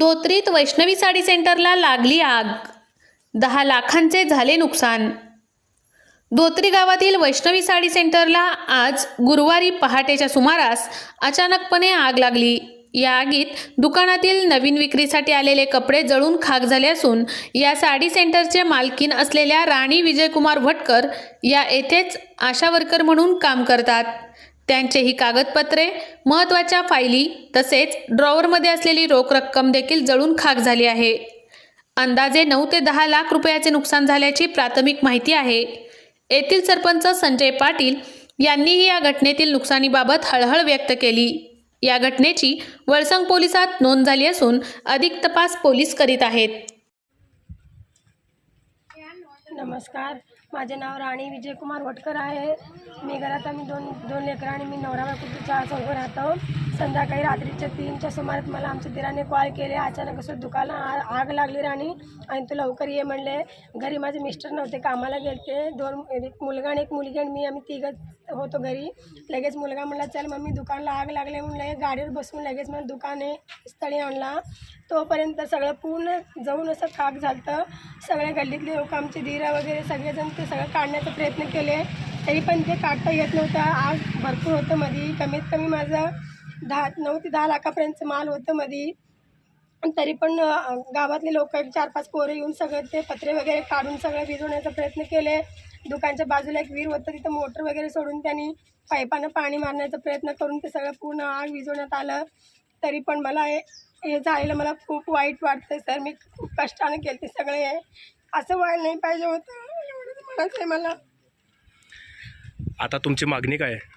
धोत्रीत वैष्णवी साडी सेंटरला लागली आग. दहा लाखांचे झाले नुकसान. धोत्री गावातील वैष्णवी साडी सेंटरला आज गुरुवारी पहाटेच्या सुमारास अचानकपणे आग लागली. या आगीत दुकानातील नवीन विक्रीसाठी आलेले कपडे जळून खाक झाले असून या साडी सेंटरचे मालकीन असलेल्या राणी विजयकुमार भटकर या येथेच आशा वर्कर म्हणून काम करतात. त्यांचे ही कागदपत्रे महत्त्वाच्या फायली तसेच ड्रॉवरमध्ये असलेली रोख रक्कम देखील जळून खाक झाली आहे. अंदाजे नऊ ते दहा लाख रुपयाचे नुकसान झाल्याची प्राथमिक माहिती आहे. येथील सरपंच संजय पाटील यांनीही या घटनेतील नुकसानीबाबत हळहळ व्यक्त केली. या घटनेची वळसंग पोलिसात नोंद झाली असून अधिक तपास पोलीस करीत आहेत. नमस्कार. माझे नाव राणी विजयकुमार वटकर आहे. मी घरात आम्ही दोन दोन लेकरं आणि मी नवरा बायको चार राहतो. संध्याकाळी रात्रीच्या तीनच्या सुमारात मला आमच्या दिराने कॉल केले. अचानक असं दुकाला आ- आग लागली राणी. आणि तू लवकर ये म्हणले. घरी माझे मिस्टर नव्हते कामाला गेले दोन एक मुलगा आणि एक मुलगी आणि मी आम्ही तिघं होतो घरी. लगेच मुलगा म्हणला चल मम्मी दुकानला आग लागले म्हणलं गाडीवर बसून लगेच मला दुकाने स्थळी आणला. तोपर्यंत सगळं पूर्ण जाऊन असं खाक झालं सगळ्या गल्लीतले लोक आमचे धीरा वगैरे सगळेजण ते सगळं काढण्याचा प्रयत्न केले. तरी पण ते काढता येत नव्हतं. आग भरपूर होतं मधी. कमीत कमी माझं दहा नऊ ते दहा लाखापर्यंतचं माल होतं मधी. तरी पण गावातले लोक चार पाच पोरं येऊन सगळं ते पत्रे वगैरे काढून सगळं भिजवण्याचा प्रयत्न केले. दुकानच्या बाजूला एक विहीर होतं तिथं मोटर वगैरे सोडून त्यांनी पाईपानं पाणी मारण्याचा प्रयत्न करून ते सगळं पूर्ण आग विझवण्यात आलं. तरी पण मला हे हे झालेलं मला खूप वाईट वाटतं सर. मी खूप कष्टाने केलं ते सगळे हे. असं व्हायला नाही पाहिजे होतं. म्हणायचं आहे मला. आता तुमची मागणी काय आहे?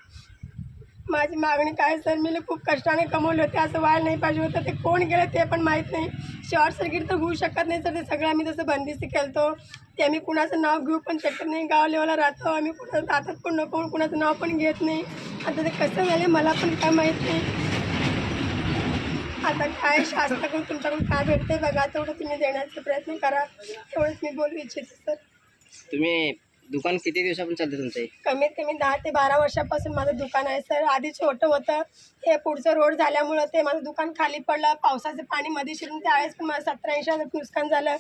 माझी मागणी काय सर? मी खूप कष्टाने कमवले होते. असं व्हायला नाही पाहिजे होतं. ते कोण गेलं ते पण माहीत नाही. शॉर्ट सर्किट तर होऊ शकत नाही सर. ते सगळं आम्ही तसं बंदिस्ती खेळतो ते आम्ही कुणाचं नाव घेऊ पण शकत नाही गाव लेवला राहतो. आम्ही कुणाचं हातात पण नको कुणाचं नाव पण घेत नाही. आता ते कसं झालं मला पण काय माहीत नाही. आता काय शासनाकडून तुमच्याकडून काय भेटते बघा. तेवढं तुम्ही देण्याचा प्रयत्न करा. तेवढंच मी बोलू इच्छिते सर. तुम्ही दुकान किती दिवसापासून चालतं तुमचं हे? कमीत कमी दहा ते बारा वर्षापासून माझं दुकान आहे सर. आधी छोटं होतं. हे पुढचं रोड झाल्यामुळं ते माझं दुकान खाली पडलं. पावसाचं पाणी मध्ये शिरून त्यावेळेस पण मला सतरा ऐंशी हजार नुकसान झालं.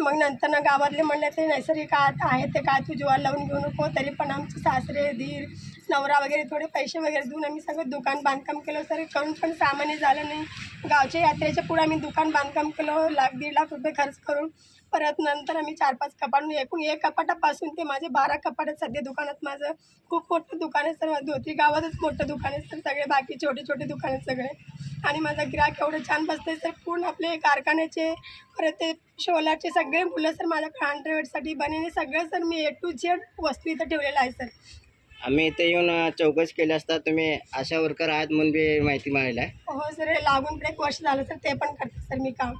मग नंतर ना गावातले म्हणले ते नैसर्गिक आत आहे ते काय तू जीवाला लावून घेऊ नको तरी पण आमचे सासरे धीर नवरा वगैरे थोडे पैसे वगैरे देऊन आम्ही सगळं दुकान बांधकाम केलं. सर करून पण सामान्य झालं नाही. गावच्या यात्रेच्या पुढे आम्ही दुकान बांधकाम केलं. लाख दीड लाख रुपये खर्च करून परत नंतर आम्ही चार पाच कपाट म्हणजे एकूण एक कपाटापासून ते माझे बारा कपाट आहेत सध्या दुकानात माझं. खूप मोठं दुकान आहे सर. माझं धोती गावातच मोठं दुकान आहे सर. सगळे बाकी छोटे छोटे दुकान आहेत सगळे. आणि माझा ग्राहक एवढं छान बसते सर. पूर्ण आपले कारखान्याचे परत ते शोलाचे सगळे मुलं सर माझ्या हंड्रेडसाठी बनेने सगळं सर मी ए टू झेड वस्तू इथं ठेवलेलं आहे सर. आम्ही इथे येऊन चौकशी केली असता तुम्ही आशा वर्कर आहात म्हणून बी माहिती मिळाली आहे. हो सर हे लागून पण एक वर्ष झालं सर ते पण करते सर मी काम.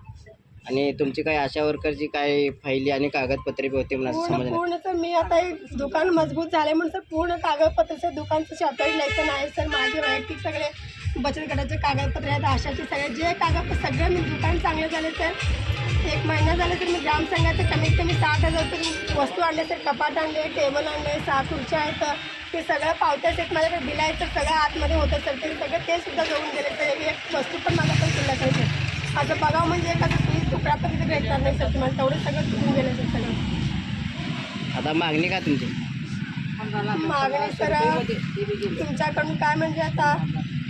आणि तुमची काही आशा वर्करची काही फायली आणि कागदपत्रे बी होती म्हणून असं पूर्ण समजलं पूर्ण तर मी आता दुकान मजबूत झाले म्हणून सर पूर्ण कागदपत्र दुकानचं शॉर्टेज लायसन आहे सर माझे वैयक्तिक सगळे बचत गटाचे कागदपत्र आहेत आशाचे सगळे जे कागदपत्र सगळं मी दुकान चांगले झाले सर. एक महिना झाला तर मी ग्रामसंघाचे कमीत कमी साठ हजार रुपये वस्तू आणले सर कपाट आणले टेबल आणले सहा खुर्च्या आहेत. ते सगळं पावत्याच आहेत माझ्याकडे बिल आहेत तर सगळं आतमध्ये होतं सर. ते सगळं ते सुद्धा जाऊन गेले तर एक वस्तू पण माझा पण शिल्लक आहे सर असं बघावं म्हणजे एखादा तुम्ही तुकडा पण तिथे भेटणार नाही सर. तुम्हाला तेवढं सगळं चुकून गेलं सर सगळं. आता मागणी का तुमची? मागणी सर तुमच्याकडून काय म्हणजे आता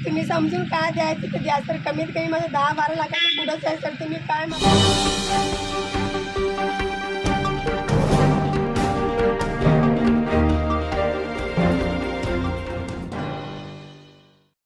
तुम्ही समजून काय द्यायचं? ते द्या सर कमीत कमी माझं दहा बारा लाखाचं पुढंच आहे सर तुम्ही काय म्हणता?